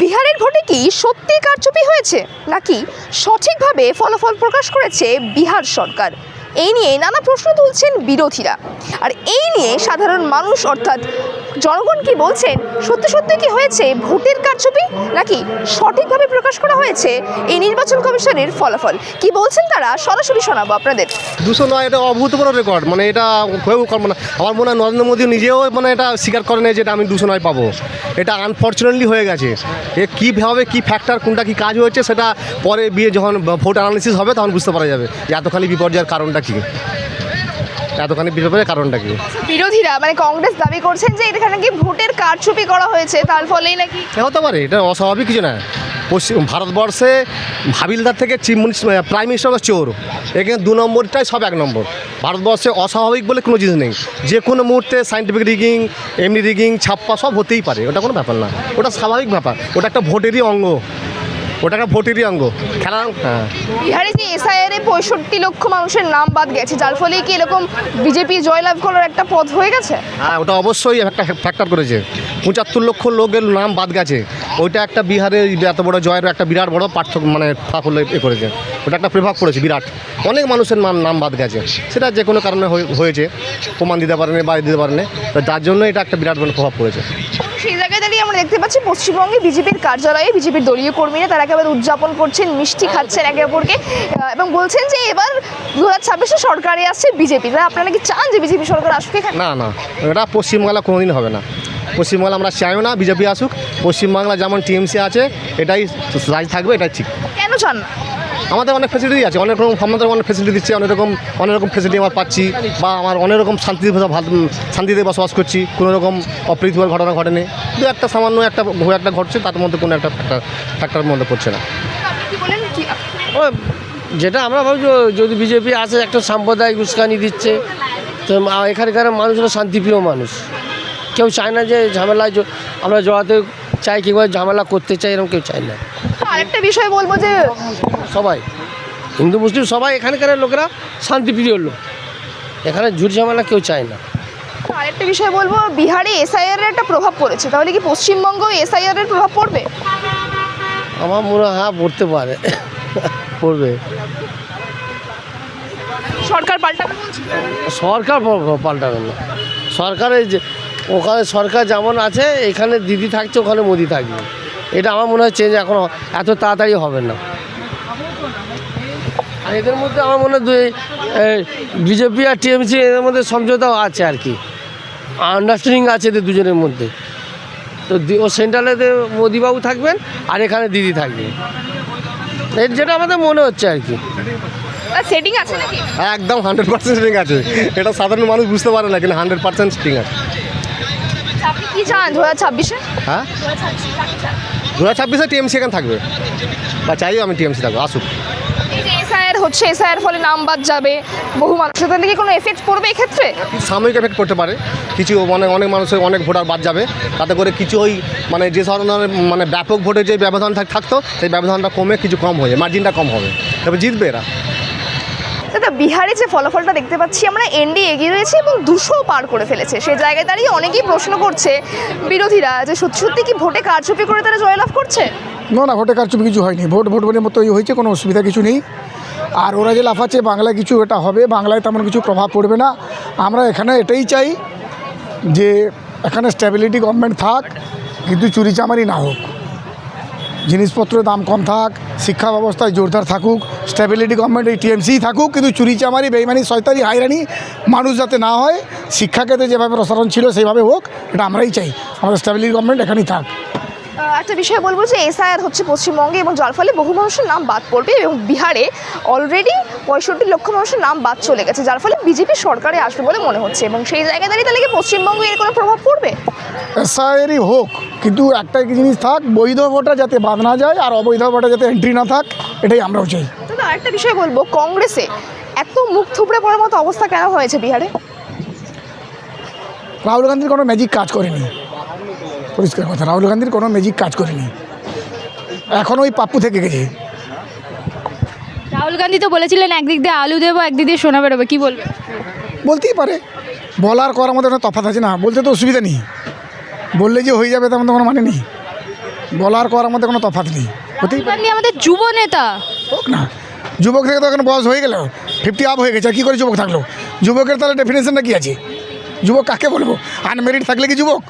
বিহারের ভোটে কি সত্যি কারচুপি হয়েছে? নাকি সঠিকভাবে ফলাফল প্রকাশ করেছে বিহার সরকার? এই নিয়ে নানা প্রশ্ন তুলছেন বিরোধীরা। আর এই নিয়ে সাধারণ মানুষ, অর্থাৎ জনগণ কি বলছেন সত্যি সত্যি কি হয়েছে? ভোটের কারচুপি? নাকি সঠিকভাবে প্রকাশ করা হয়েছে এই নির্বাচন কমিশনের ফলাফল? কি বলছেন তারা? সরাসরি শোনাবো আপনাদের। দুশো নয়, এটা অভূতপূর্ব রেকর্ড মানে এটা কেউ করব না আমার মনে হয় নরেন্দ্র মোদী নিজেও মানে এটা স্বীকার করে যে এটা আমি দুশো নয় পাবো। এটা আনফর্চুনেটলি হয়ে গেছে। এ কীভাবে কী ফ্যাক্টর কোনটা কী কাজ হয়েছে, সেটা পরে বিয়ে যখন ভোট অ্যানালিসিস হবে, তখন বুঝতে পারা যাবে যে এতখানি বিপর্যয়ের কারণটা কী। এতখানি বিপর্যয়ের কারণটা কী? বিরোধীরা মানে কংগ্রেস দাবি করছেন যে এখানে নাকি ভোটের কারচুপি করা হয়েছে তার ফলেই নাকি হতে পারে এটা অস্বাভাবিক কিছু না। পশ্চিম ভারতবর্ষে হাবিলদার থেকে চিফ মিনিস্টার প্রাইম মিনিস্টার হলো চোর। এখানে দু নম্বরটাই সব এক নম্বর। ভারতবর্ষে অস্বাভাবিক বলে কোনো জিনিস নেই। যে কোনো মুহূর্তে সাইন্টিফিক রিগিং এমনি রিগিং ছাপ্পা সব হতেই পারে ওটা কোনো ব্যাপার না। ওটা স্বাভাবিক ব্যাপার। ওটা একটা ভোটেরই অঙ্গ। ওটা একটা ভোটেরই অঙ্গ খেলা হ্যাঁ। বিহারে যে এসআইআর পঁয়ষট্টি লক্ষ মানুষের নাম বাদ গেছে যার ফলে কি এরকম বিজেপি জয়লাভ করার একটা পথ হয়ে গেছে? হ্যাঁ ওটা অবশ্যই একটা ফ্যাক্টর করেছে। পঁচাত্তর লক্ষ লোকের নাম বাদ গেছে। ওইটা একটা বিহারের এত বড় জয়ের একটা বিরাট বড় পার্থক্য মানে সাফল্য এ করেছে। ওটা একটা প্রভাব পড়েছে বিরাট। অনেক মানুষের নাম নাম বাদ গেছে। সেটা যে কোনো কারণে হয়ে- হয়েছে। প্রমাণ দিতে পারেনি বা দিতে পারেনি। তো যার জন্য এটা একটা বিরাট বড় প্রভাব পড়েছে। সেই জায়গায় দাঁড়িয়ে আমরা দেখতে পাচ্ছি পশ্চিমবঙ্গে বিজেপির কার্যালয়ে বিজেপির দলীয় কর্মীরা তারা একেবারে উদযাপন করছেন মিষ্টি খাচ্ছেন একে অপরকে। এবং বলছেন যে এবার দু হাজার ছাব্বিশে সরকারে আসছে বিজেপি। তাই আপনারা কি চান যে বিজেপি সরকার আসুক এখানে? না না। এটা পশ্চিমবাংলা কোনোদিন হবে না। পশ্চিমবাংলা আমরা চাইও না বিজেপি আসুক। পশ্চিমবাংলা যেমন টিএমসি আছে এটাই রাজ থাকবে এটাই ঠিক। কেন চান না? আমাদের অনেক ফেসিলিটি আছে, অনেক রকম আমাদের অনেক ফেসিলিটি দিচ্ছে, অনেক রকম অনেক রকম ফেসিলিটি আমরা পাচ্ছি বা আমার অনেক রকম শান্তিতে ভালো শান্তিতে বসবাস করছি, কোনো রকম অপ্রীতিকর ঘটনা ঘটেনি। দু একটা সামান্য একটা একটা ঘটছে, তার মধ্যে কোনো একটা ফ্যাক্টর ফ্যাক্টরের মধ্যে পড়ছে না। ও, যেটা আমরা ভাবছি যদি বিজেপি আসে, একটা সাম্প্রদায়িক উস্কানি দিচ্ছে, তো এখানকার মানুষরা শান্তিপ্রিয় মানুষ। কেউ চায় না যে ঝামেলায় আমরা জড়াতে চাই, কিংবা ঝামেলা করতে চাই, এরকম কেউ চায় না। আরেকটা বিষয় বলব যে সবাই হিন্দু মুসলিম সবাই এখানকার লোকেরা শান্তিপ্রিয় লোক। এখানে ঝুট ঝামেলা কেউ চায় না। আরেকটা বিষয় বলব বিহারে এসআইআর এর একটা প্রভাব পড়েছে। তাহলে কি পশ্চিমবঙ্গ এসআইআর এর প্রভাব পড়বে? আমার মনে হয় হ্যাঁ পড়তে পারে। পড়বে। সরকার পাল্টাবে সরকার পাল্টাবে না। সরকারের যে ওখানে সরকার যেমন আছে এখানে দিদি থাকছে ওখানে মোদি থাকবে। এটা আমার মনে হয় চেঞ্জ এখন এত তাড়াতাড়ি হবে না। আর এদের মধ্যে আমার মনে হয় বিজেপি আর টিএমসি এদের মধ্যে সমঝোতাও আছে আর কি। আন্ডারস্ট্যান্ডিং আছে এদের দুজনের মধ্যে। তো ও সেন্ট্রালেতে মোদিবাবু থাকবেন আর এখানে দিদি থাকবে এর যেটা আমাদের মনে হচ্ছে আর কি। সেটিং আছে নাকি? একদম হান্ড্রেড পার্সেন্ট ঠিক আছে। এটা সাধারণ মানুষ বুঝতে পারে না কিন্তু হান্ড্রেড পার্সেন্ট ঠিক আছে। আপনি কি চান? দু হাজার ছাব্বিশে? হ্যাঁ? দু হাজার ছাব্বিশে টিএমসি এখানে থাকবে। বা চাইও আমি টিএমসি থাকব আসুক। এসআইআর হচ্ছে এসআইআর ফলে নাম বাদ যাবে বহু মানুষের তাহলে কি কোনো এফেক্ট পড়বে এক্ষেত্রে? সাময়িক এফেক্ট পড়তে পারে। কিছু মানে অনেক মানুষের অনেক ভোটার বাদ যাবে। তাতে করে কিছু ওই মানে যে ধরনের মানে ব্যাপক ভোটের যে ব্যবধান থাকতো সেই ব্যবধানটা কমে কিছু কম হয়ে মার্জিনটা কম হবে। তবে জিতবে এরা। দাদা, বিহারে যে ফলাফলটা দেখতে পাচ্ছি, আমরা এনডি এগিয়ে রয়েছে এবং দুশো পার করে ফেলেছে। সেই জায়গায় দাঁড়িয়ে অনেকেই প্রশ্ন করছে, বিরোধীরা, যে সত্যি সত্যি কি ভোটে কারচুপি করে তারা জয়লাভ করছে? না না, ভোটে কারচুপি কিছু হয়নি। ভোট ভোট ভোটের মতো হয়েছে, কোনো অসুবিধা কিছু নেই। আর ওরা যে লাফাচ্ছে, বাংলায় কিছু এটা হবে, বাংলায় তেমন কিছু প্রভাব পড়বে না। আমরা এখানে এটাই চাই যে, এখানে স্ট্যাবিলিটি গভর্নমেন্ট থাক, কিন্তু চুরি চামারি না হোক। জিনিসপত্রের দাম কম থাক, শিক্ষা ব্যবস্থায় জোরদার থাকুক স্ট্যাবিলিটি গভর্নমেন্ট এই টিএমসিই থাকুক, কিন্তু চুরি চামারি, বেইমানি, শয়তানি হাইরানি মানুষ যাতে না হয় শিক্ষাক্ষেত্রে যেভাবে প্রসারণ ছিল সেইভাবে হোক, এটা আমরাই চাই। আমাদের স্ট্যাবিলিটি গভর্নমেন্ট এখানেই থাক। একটা বিষয় বলব যে এসআইআর হচ্ছে পশ্চিমবঙ্গে এবং যার ফলে বহু মানুষের নাম বাদ পড়বে এবং বিহারে অলরেডি পঁয়ষট্টি লক্ষ মানুষের নাম বাদ চলে গেছে যার ফলে বিজেপি সরকারে আসবে বলে মনে হচ্ছে। এবং সেই জায়গায় দাঁড়িয়ে তাহলে কি পশ্চিমবঙ্গে এর কোনো প্রভাব পড়বে? এসআইআরই হোক কিন্তু একটা জিনিস থাক বৈধ ভোটার যাতে বাদ না যায় আর অবৈধ ভোটার যাতে এন্ট্রি না থাক এটাই আমরাও চাই। দাদা আরেকটা বিষয় বলব কংগ্রেসে এত মুখ থুবড়ে পড়ার মতো অবস্থা কেন হয়েছে বিহারে? রাহুল গান্ধীর কোনো ম্যাজিক কাজ করেনি। পরিষ্কার কথা রাহুল গান্ধীর কোনো ম্যাজিক কাজ করেনি। এখন ওই পাপ্পু থেকে গেছে। রাহুল গান্ধী তো বলেছিলেন একদিক দিয়ে আলু দেবো একদিক দিয়ে সোনা বেরোবে। কী বলবে? বলতেই পারে। বলার করার মধ্যে একটা তফাৎ আছে না। বলতে তো অসুবিধা নেই। বললে যে হয়ে যাবে তেমন তো কোনো মানে নেই। বলার করার মধ্যে কোনো তফাৎ নেই। হতেই গান্ধী আমাদের যুব নেতা। হোক না। যুবক থেকে তো এখন বয়স হয়ে গেল। ফিফটি আপ হয়ে গেছে। আর কী করে যুবক থাকল? যুবকের তাহলে ডেফিনেশনটা কী আছে? যুবক কাকে বলব? আনমেরিড থাকলে কি যুবক?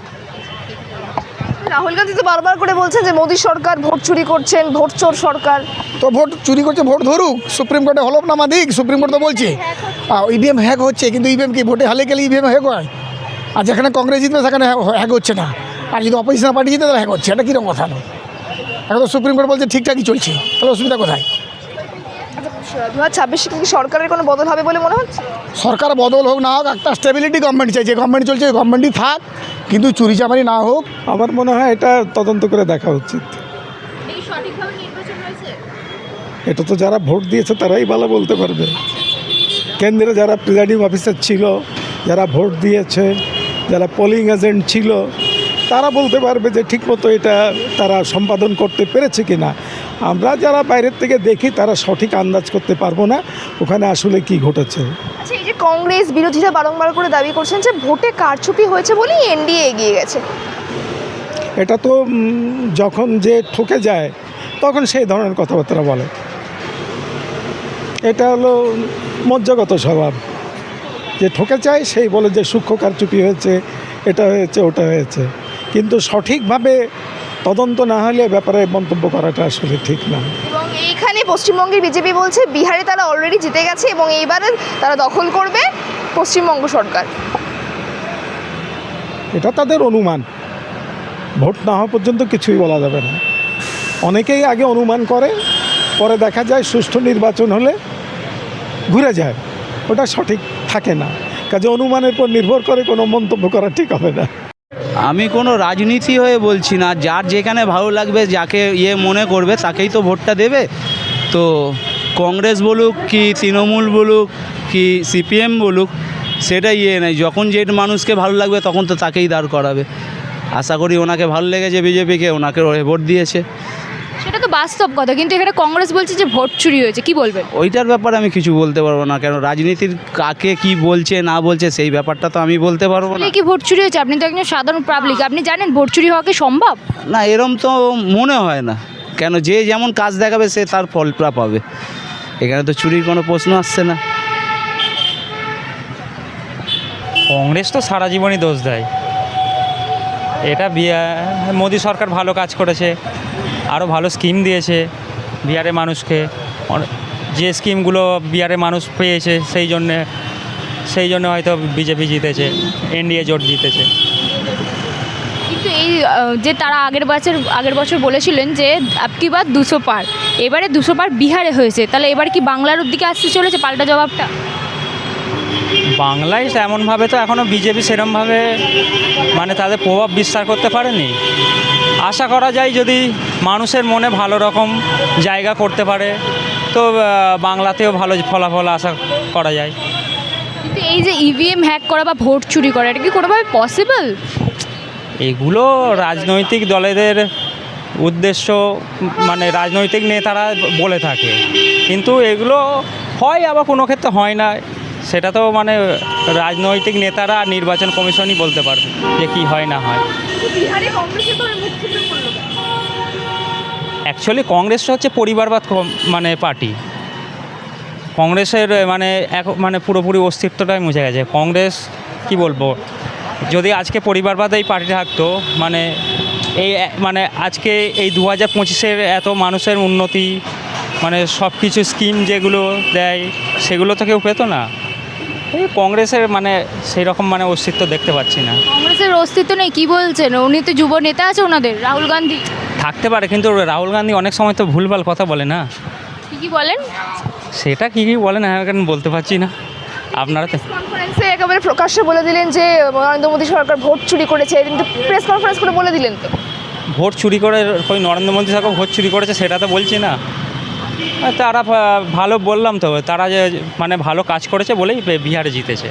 রাহুল গান্ধী তো বারবার করে বলছেন যে মোদী সরকার ভোট চুরি করছেন, ভোট চোর সরকার। তো ভোট চুরি করছে, ভোট ধরুক, সুপ্রিম কোর্টে হলফনামা দিক, সুপ্রিম কোর্ট তো বলছে। ইভিএম হ্যাক হচ্ছে, কিন্তু ইভিএম কি, ভোটে হালে গেলে ইভিএম হ্যাক হয়? আর যেখানে কংগ্রেস জিতবে, সেখানে হ্যাক হচ্ছে না। আর যদি অপোজিশন পার্টি জিতে, তাহলে হ্যাক হচ্ছে, এটা কীরকম কথা? নয় এখন তো সুপ্রিম কোর্ট বলছে, ঠিকঠাকই চলছে, তাহলে অসুবিধা কোথায়? দু হাজার ছাব্বিশে কি সরকারের কোনো বদল হবে বলে মনে হচ্ছে? সরকার বদল হোক না হোক একটা স্টেবিলিটি গভর্নমেন্ট চাই যে গভর্নমেন্ট চলছে ওই গভর্নমেন্টই থাক কিন্তু চুরি চামারি না হোক। আমার মনে হয় এটা তদন্ত করে দেখা উচিত। এটা তো যারা ভোট দিয়েছে তারাই ভালো বলতে পারবে। কেন্দ্রে যারা প্রিজাইডিং অফিসার ছিল যারা ভোট দিয়েছে যারা পোলিং এজেন্ট ছিল তারা বলতে পারবে যে ঠিকমতো এটা তারা সম্পাদন করতে পেরেছে কি না আমরা যারা বাইরের থেকে দেখি তারা সঠিক আন্দাজ করতে পারব না। ওখানে আসলে কি ঘটেছে? আচ্ছা এই যে কংগ্রেস বিরোধীরা বারংবার করে দাবি করছেন যে ভোটে কারচুপি হয়েছে বলেই এনডিএ এগিয়ে গেছে। এটা তো যখন যে ঠকে যায় তখন সেই ধরনের কথাবার্তা বলে। এটা হলো মজ্জাগত স্বভাব। যে ঠকে চায় সেই বলে যে সূক্ষ্ম কারচুপি হয়েছে এটা হয়েছে ওটা হয়েছে। কিন্তু সঠিকভাবে তদন্ত না হলে ব্যাপারে মন্তব্য করাটা আসলে ঠিক না। এবং এইখানে পশ্চিমবঙ্গের বিজেপি বলছে বিহারে তারা অলরেডি জিতে গেছে এবং এইবারে তারা দখল করবে পশ্চিমবঙ্গ সরকার। এটা তাদের অনুমান। ভোট না হওয়া পর্যন্ত কিছুই বলা যাবে না। অনেকেই আগে অনুমান করে পরে দেখা যায় সুষ্ঠু নির্বাচন হলে ঘুরে যায়। ওটা সঠিক থাকে না। কাজে অনুমানের পর নির্ভর করে কোনো মন্তব্য করা ঠিক হবে না। আমি কোনো রাজনীতি হয়ে বলছি না, যার যেখানে ভালো লাগবে, যাকে ইয়ে মনে করবে, তাকেই তো ভোটটা দেবে। তো কংগ্রেস বলুক কি তৃণমূল বলুক কি সিপিএম বলুক সেটা ইয়ে নেই। যখন যে মানুষকে ভালো লাগবে, তখন তো তাকেই দাঁড় করাবে। আশা করি ওনাকে ভালো লেগেছে, বিজেপিকে, ওনাকে ভোট দিয়েছে। সেটা তো বাস্তব কথা কিন্তু এখানে কংগ্রেস বলছে যে ভোট চুরি হয়েছে কি বলবেন? ওইটার ব্যাপারে আমি কিছু বলতে পারব না কেন রাজনীতির কাকে কি বলছে না বলছে সেই ব্যাপারটা তো আমি বলতে পারব না। কি ভোট চুরি হয়েছে? আপনি তো একজন সাধারণ পাবলিক আপনি জানেন ভোট চুরি হওয়া কি সম্ভব? না এরম তো মনে হয় না কেন যে যেমন কাজ দেখাবে সে তার ফলটা পাবে। এখানে তো চুরির কোনো প্রশ্ন আসছে না। কংগ্রেস তো সারা জীবনই দোষ দেয়। এটা বিয়া- মোদী সরকার ভালো কাজ করেছে। আরও ভালো স্কিম দিয়েছে বিহারের মানুষকে। যে স্কিমগুলো বিহারের মানুষ পেয়েছে সেই জন্যে, সেই জন্য হয়তো বিজেপি জিতেছে, এনডিএ জোট জিতেছে। কিন্তু এই যে তারা আগের বছর আগের বছর বলেছিলেন যে আপকি বার দুশো পার, এবারে দুশো পার বিহারে হয়েছে, তাহলে এবার কি বাংলার দিকে আসতে চলেছে পাল্টা জবাবটা? বাংলায় এমনভাবে তো এখনও বিজেপি সেরমভাবে মানে তাদের প্রভাব বিস্তার করতে পারেনি। আশা করা যায় যদি মানুষের মনে ভালো রকম জায়গা করতে পারে তো বাংলাতেও ভালো ফলাফল আশা করা যায়। কিন্তু এই যে ইভিএম হ্যাক করা বা ভোট চুরি করা এটা কি কোনোভাবে পসিবল এগুলো রাজনৈতিক দলেদের উদ্দেশ্য মানে রাজনৈতিক নেতারা বলে থাকে। কিন্তু এগুলো হয় আবার কোনো ক্ষেত্রে হয় না। সেটা তো মানে রাজনৈতিক নেতারা আর নির্বাচন কমিশনই বলতে পারবে যে কি হয় না হয়? অ্যাকচুয়ালি কংগ্রেসটা হচ্ছে পরিবারবাদ মানে পার্টি। কংগ্রেসের মানে এক মানে পুরোপুরি অস্তিত্বটাই মুছে গেছে। কংগ্রেস কি বলব যদি আজকে পরিবারবাদ এই পার্টি থাকতো মানে এই মানে আজকে এই দু হাজার পঁচিশের এত মানুষের উন্নতি মানে সব কিছু স্কিম যেগুলো দেয় সেগুলো তো কেউ পেতো না। এই কংগ্রেসের মানে সেই রকম মানে অস্তিত্ব দেখতে পাচ্ছি না। কংগ্রেসের অস্তিত্ব নেই কি বলছেন? উনি তো যুব নেতা আছে ওনাদের রাহুল গান্ধী। থাকতে পারে কিন্তু রাহুল গান্ধী অনেক সময় তো ভুলভাল কথা বলে না। কি কি বলেন। সেটা কী কী বলেন আমি এখন বলতে পারছি না। আপনারা তো কনফারেন্সে একেবারে প্রকাশ্যে বলে দিলেন যে নরেন্দ্র মোদী সরকার ভোট চুরি করেছে কিন্তু প্রেস কনফারেন্স করে বলে দিলেন তো। ভোট চুরি করে ওই নরেন্দ্র মোদী সরকার ভোট চুরি করেছে সেটা তো বলছি না। তারা ভালো বললাম তো তারা যে মানে ভালো কাজ করেছে বলেই বিহারে জিতেছে।